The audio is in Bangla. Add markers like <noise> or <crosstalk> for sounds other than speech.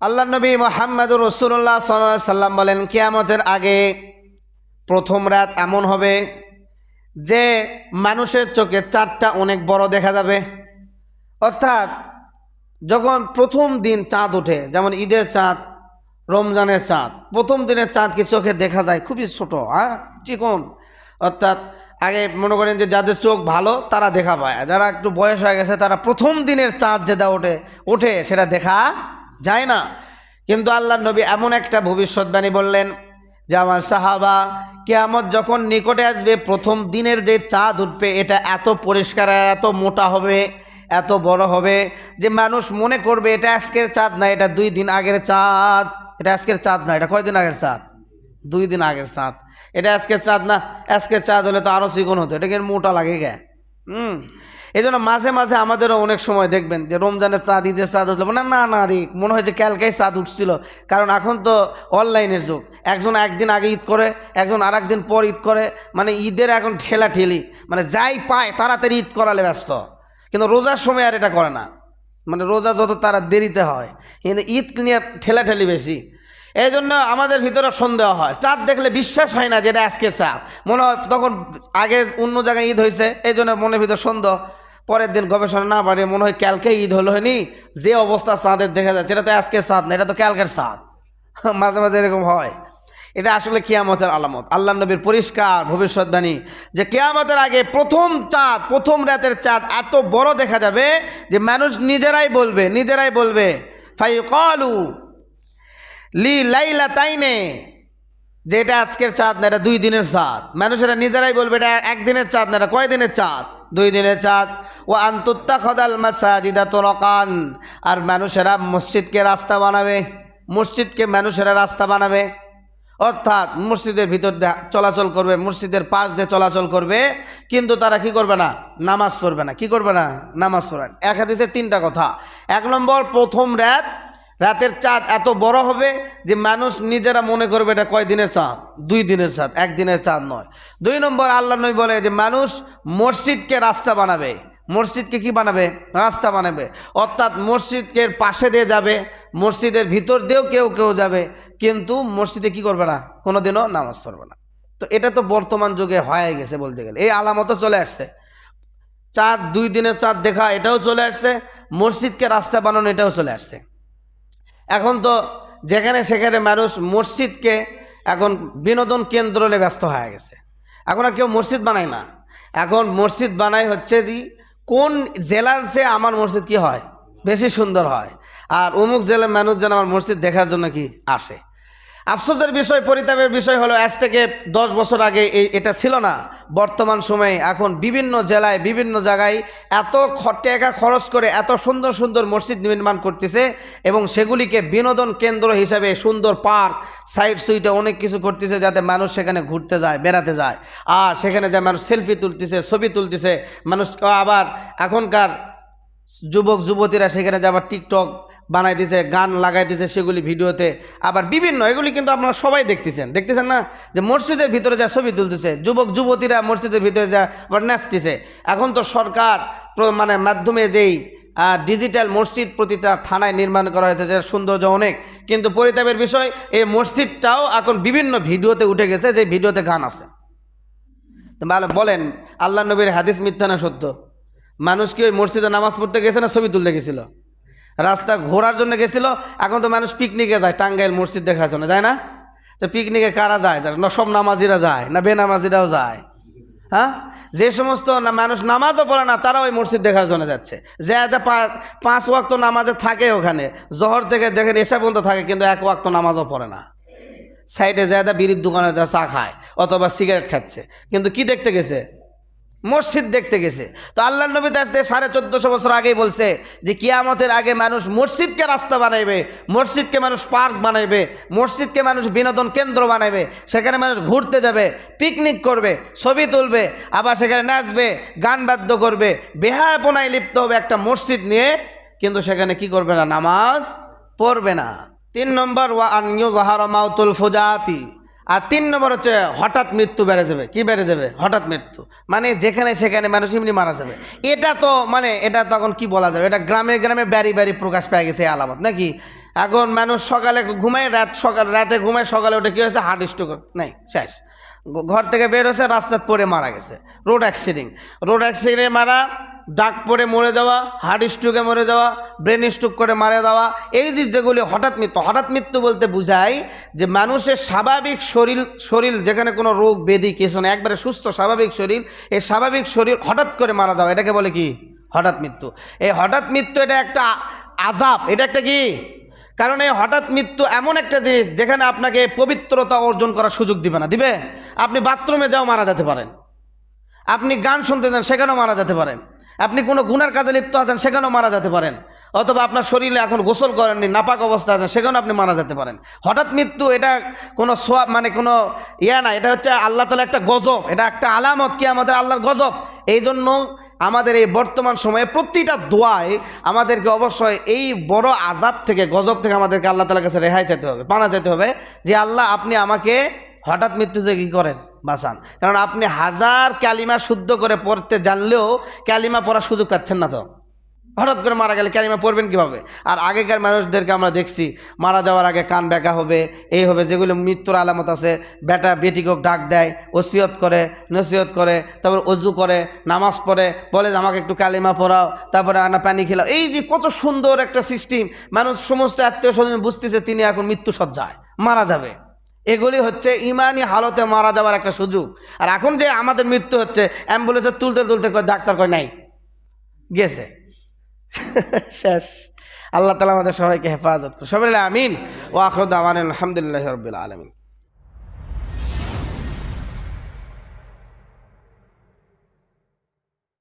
আল্লাহ নবী মোহাম্মদুর রসুল্লাহ সাল্লাম বলেন, কিয়ামতের আগে প্রথম রাত এমন হবে যে মানুষের চোখে চাঁদটা অনেক বড় দেখা যাবে। অর্থাৎ যখন প্রথম দিন চাঁদ ওঠে, যেমন ঈদের চাঁদ, রমজানের চাঁদ, প্রথম দিনের চাঁদ কি চোখে দেখা যায়? খুবই ছোট হ্যাঁ চিকন। অর্থাৎ আগে মনে করেন যে যাদের চোখ ভালো, তারা দেখা পায়। যারা একটু বয়স হয়ে গেছে, তারা প্রথম দিনের চাঁদ যেটা ওঠে ওঠে, সেটা দেখা যায় না। কিন্তু আল্লাহ নবী এমন একটা ভবিষ্যৎবাণী বললেন যে, আমার সাহাবা, কেয়ামত যখন নিকটে আসবে, প্রথম দিনের যে চাঁদ উঠবে, এটা এত পরিষ্কার আর এত মোটা হবে, এত বড় হবে যে মানুষ মনে করবে, এটা আজকের চাঁদ না, এটা দুই দিন আগের চাঁদ। এটা আজকের চাঁদ না, এটা কয়দিন আগের চাঁদ? দুই দিন আগের চাঁদ। এটা আজকের চাঁদ না, আজকের চাঁদ হলে তো আরও চিকন হতো, এটা কিন্তু মোটা লাগে গে? হুম। এই জন্য মাঝে মাঝে আমাদেরও অনেক সময় দেখবেন যে রমজানের চাঁদ, ঈদের চাঁদ উঠল। মানে না না রে, মনে হয় যে ক্যালকাই চাঁদ উঠছিল। কারণ এখন তো অনলাইনের যুগ। একজন একদিন আগে ঈদ করে, একজন আর একদিন পর ঈদ করে। মানে ঈদের এখন ঠেলা ঠেলি মানে যাই পায় তাড়াতাড়ি ঈদ করালে ব্যস্ত। কিন্তু রোজার সময় আর এটা করে না। মানে রোজা যত তারা দেরিতে হয়, কিন্তু ঈদ নিয়ে ঠেলাঠেলি বেশি। এই জন্য আমাদের ভিতরে সন্দেহ হয়। চাঁদ দেখলে বিশ্বাস হয় না যেটা আজকে চাঁদ। মনে হয় তখন আগে অন্য জায়গায় ঈদ হয়েছে এই জন্য মনের ভিতরে সন্দেহ। পরের দিন গবেষণা না বাড়িয়ে মনে হয় ক্যালকে ঈদ হলো, হয়নি? যে অবস্থা চাঁদের দেখা যাচ্ছে, এটা তো আজকে চাঁদ না, এটা তো ক্যালকের চাঁদ <laughs> মাঝে মাঝে এরকম হয়। এটা আসলে কিয়ামতের আলামত। আল্লাহ নবীর পরিষ্কার ভবিষ্যৎবাণী যে কিয়ামতের আগে প্রথম চাঁদ, প্রথম রাতের চাঁদ এত বড় দেখা যাবে যে মানুষ নিজেরাই বলবে নিজেরাই বলবে ফাই কলু লি লাইলা তাইনে যে এটা আজকের চাঁদ না, এটা দুই দিনের চাঁদ। মানুষেরা নিজেরাই বলবে এটা একদিনের চাঁদ না, এটা কয় দিনের চাঁদ? দুই দিনের চাঁদ। ও আন্তুত্তা খদাল মাসাজিদা তোরকান। আর মানুষেরা মসজিদকে রাস্তা বানাবে। মসজিদকে মানুষেরা রাস্তা বানাবে। অর্থাৎ মসজিদের ভিতর দিয়ে চলাচল করবে, মসজিদের পাশ দিয়ে চলাচল করবে। কিন্তু তারা কি করবে না? নামাজ পড়বে না। কি করবে না? নামাজ পড়বে এক হাদিসে তিনটা কথা। এক নম্বর, প্রথম রাত রাতের চাঁদ এত বড় হবে যে মানুষ নিজেরা মনে করবে এটা কয় দিনের চাঁদ? দুই দিনের চাঁদ একদিনের চাঁদ নয়। দুই নম্বর আল্লাহ নই বলে যে মানুষ মসজিদকে রাস্তা বানাবে। মসজিদকে কি বানাবে? রাস্তা বানাবে। অর্থাৎ মসজিদকে পাশে দিয়ে যাবে, মসজিদের ভিতর দিয়েও কেউ কেউ যাবে, কিন্তু মসজিদে কি করবে না? কোনোদিনও নামাজ পড়বে না। তো এটা তো বর্তমান যুগে হয়ে গেছে বলতে গেলে। এই আলামতও চলে আসছে। চাঁদ, দুই দিনের চাঁদ দেখা, এটাও চলে আসছে। মসজিদকে রাস্তা বানানো, এটাও চলে আসছে। এখন তো যেখানে সেখানে মানুষ মসজিদকে এখন বিনোদন কেন্দ্র নিয়ে ব্যস্ত হয়ে গেছে। এখন আর কেউ মসজিদ বানায় না। এখন মসজিদ বানায় হচ্ছে যে কোন জেলার চেয়ে আমার মসজিদ কি হয়? বেশি সুন্দর হয়। আর অমুক জেলার মানুষ যেন আমার মসজিদ দেখার জন্য কি আসে? আফসোসের বিষয়, পরিতাপের বিষয় হলো, আজ থেকে দশ বছর আগে এই এটা ছিল না। বর্তমান সময়ে এখন বিভিন্ন জেলায়, বিভিন্ন জায়গায় এত টাকা খরচ করে এত সুন্দর সুন্দর মসজিদ নির্মাণ করতেছে এবং সেগুলিকে বিনোদন কেন্দ্র হিসাবে সুন্দর পার্ক, সাইড সুইটে অনেক কিছু করতেছে যাতে মানুষ সেখানে ঘুরতে যায়, বেড়াতে যায়। আর সেখানে যে মানুষ সেলফি তুলতেছে, ছবি তুলতেছে, মানুষ আবার এখনকার যুবক, যুবতীরা সেখানে যে আবার টিকটক বানাই দিছে গান লাগাই দিছে সেগুলি ভিডিওতে। আবার বিভিন্ন, এগুলি কিন্তু আপনারা সবাই দেখতেছেন। দেখতেছেন না? যে মসজিদের ভিতরে যা ছবি তুলতেছে, যুবক, যুবতীরা মসজিদের ভিতরে যা আবার নাচতেছে। এখন তো সরকার মানে মাধ্যমে যেই ডিজিটাল মসজিদ প্রতিটা থানায় নির্মাণ করা হয়েছে যে সৌন্দর্য অনেক। কিন্তু পরিতাপের বিষয়, এই মসজিদটাও এখন বিভিন্ন ভিডিওতে উঠে গেছে, যে ভিডিওতে গান আছে। বলেন, আল্লাহ নবীর হাদিস মিথ্যা না সত্য? মানুষ কি ওই মসজিদে নামাজ পড়তে গেছে না ছবি তুলতে গেছিল? রাস্তা ঘোরার জন্য গেছিল, এখন তো মানুষ পিকনিকে যায়, টাঙ্গাইল মসজিদ দেখার জন্য, যায় না? তো পিকনিকে কারা যায়? যারা সব নামাজিরা যায়, না বেনামাজিরাও যায়? হ্যাঁ? যে সমস্ত না মানুষ নামাজও পড়ে না তারা ওই মসজিদ দেখার জন্য যাচ্ছে। যে পাঁচ ওয়াক্ত নামাজে থাকে ওখানে, জহর থেকে দেখেন এসা পর্যন্ত থাকে, কিন্তু এক ওয়াক্ত নামাজও পড়ে না। সাইডে যায় বিড়ির দোকানে যা চা খায়, অথবা সিগারেট খাচ্ছে। কিন্তু কি দেখতে গেছে? মসজিদ দেখতে গেছে। তো আল্লাহ নবী দাস সাড়ে চোদ্দশো বছর আগেই বলছে যে কিয়ামতের আগে মানুষ মসজিদকে রাস্তা বানাইবে, মসজিদকে মানুষ পার্ক বানাইবে, মসজিদকে মানুষ বিনোদন কেন্দ্র বানাইবে, সেখানে মানুষ ঘুরতে যাবে, পিকনিক করবে, ছবি তুলবে, আবার সেখানে নাচবে, গান বাদ্য করবে, বেহায়াপনায় লিপ্ত হবে একটা মসজিদ নিয়ে, কিন্তু সেখানে কি করবে না? নামাজ পড়বে না। তিন নম্বর, ওয়া আনইউ জাহার মাউতুল ফুজাতি। আর তিন নম্বর হচ্ছে হঠাৎ মৃত্যু বেড়ে যাবে। কি বেড়ে যাবে? হঠাৎ মৃত্যু। মানে যেখানে সেখানে মানুষ এমনি মারা যাবে। এটা তো মানে এটা তখন কি বলা যাবে? এটা গ্রামে গ্রামে ব্যারি ব্যারি প্রকাশ পেয়ে গেছে এই আলামত, নাকি? এখন মানুষ সকালে ঘুমায়, রাত সকাল রাতে ঘুমায়, সকালে ওটা কী হয়েছে? হার্ট স্ট্রোক নাই, শেষ। ঘর থেকে বের হয়েছে, রাস্তার পরে মারা গেছে। Road accident. রোড অ্যাক্সিডেন্টে মারা ডাক পরে মরে যাওয়া, হার্ট স্ট্রোকে মরে যাওয়া, ব্রেন স্ট্রোক করে মারা যাওয়া, এই যে যেগুলি হঠাৎ মৃত্যু হঠাৎ মৃত্যু বলতে বোঝায় যে মানুষের স্বাভাবিক শরীর শরীর যেখানে কোনো রোগ, ব্যাধি, কিছু না, একবারে সুস্থ স্বাভাবিক শরীর, এই স্বাভাবিক শরীর হঠাৎ করে মারা যাওয়া, এটাকে বলে কি? হঠাৎ মৃত্যু। এই হঠাৎ মৃত্যু এটা একটা আজাব, এটা একটা কি? কারণ এই হঠাৎ মৃত্যু এমন একটা জিনিস যেখানে আপনাকে পবিত্রতা অর্জন করার সুযোগ দিবে না। দিবে? আপনি বাথরুমে যাও মারা যেতে পারেন। আপনি গান শুনতে যান, সেখানেও মারা যেতে পারেন। আপনি কোনো গুনার কাজে লিপ্ত আছেন, সেখানেও মারা যেতে পারেন। অথবা আপনার শরীরে এখন গোসল করেননি, নাপাক অবস্থা আছেন, সেখানেও আপনি মারা যেতে পারেন। হঠাৎ মৃত্যু, এটা কোনো সোয়াব মানে কোনো ইয়া না এটা হচ্ছে আল্লাহ তালা একটা গজব, এটা একটা আলামত কি আমাদের আল্লাহর গজব। এই জন্য আমাদের এই বর্তমান সময়ে প্রতিটা দোয়ায় আমাদেরকে অবশ্যই এই বড় আজাব থেকে, গজব থেকে আমাদেরকে আল্লাহ তালার কাছে রেহাই চাইতে হবে, পানা চাইতে হবে যে, আল্লাহ আপনি আমাকে হঠাৎ মৃত্যুতে কী করেন? বাঁচান। কারণ আপনি হাজার ক্যালিমা শুদ্ধ করে পড়তে জানলেও ক্যালিমা পড়ার সুযোগ পাচ্ছেন না তো। হঠাৎ করে মারা গেলে ক্যালিমা পড়বেন কীভাবে? আর আগেকার মানুষদেরকে আমরা দেখছি, মারা যাওয়ার আগে কান ব্যাকা হবে, এই হবে, যেগুলো মৃত্যুর আলামত আছে বেটা বেটিকেও ডাক দেয়, ওসিয়ত করে নসিহত করে, তারপর অজু করে, নামাজ পড়ে, বলে যে, আমাকে একটু কালিমা পড়াও, তারপরে আনা পানি খেলাও। এই যে কত সুন্দর একটা সিস্টেম মানুষ সমস্ত আত্মীয় স্বজন বুঝতেছে, তিনি এখন মৃত্যু সজ্জায় মারা যাবে। এগুলি হচ্ছে ইমানি হালতে মারা যাওয়ার একটা সুযোগ। আর এখন যে আমাদের মৃত্যু হচ্ছে, অ্যাম্বুলেন্সে তুলতে তুলতে ডাক্তার কয়, নাই, গেছে। <laughs> শেষ। আল্লাহ তালা আমাদের সবাইকে হেফাজত করে সবাই আমিন। ও আখরুদ্দামান আলহামদুলিল্লাহ রবিল আলমিন।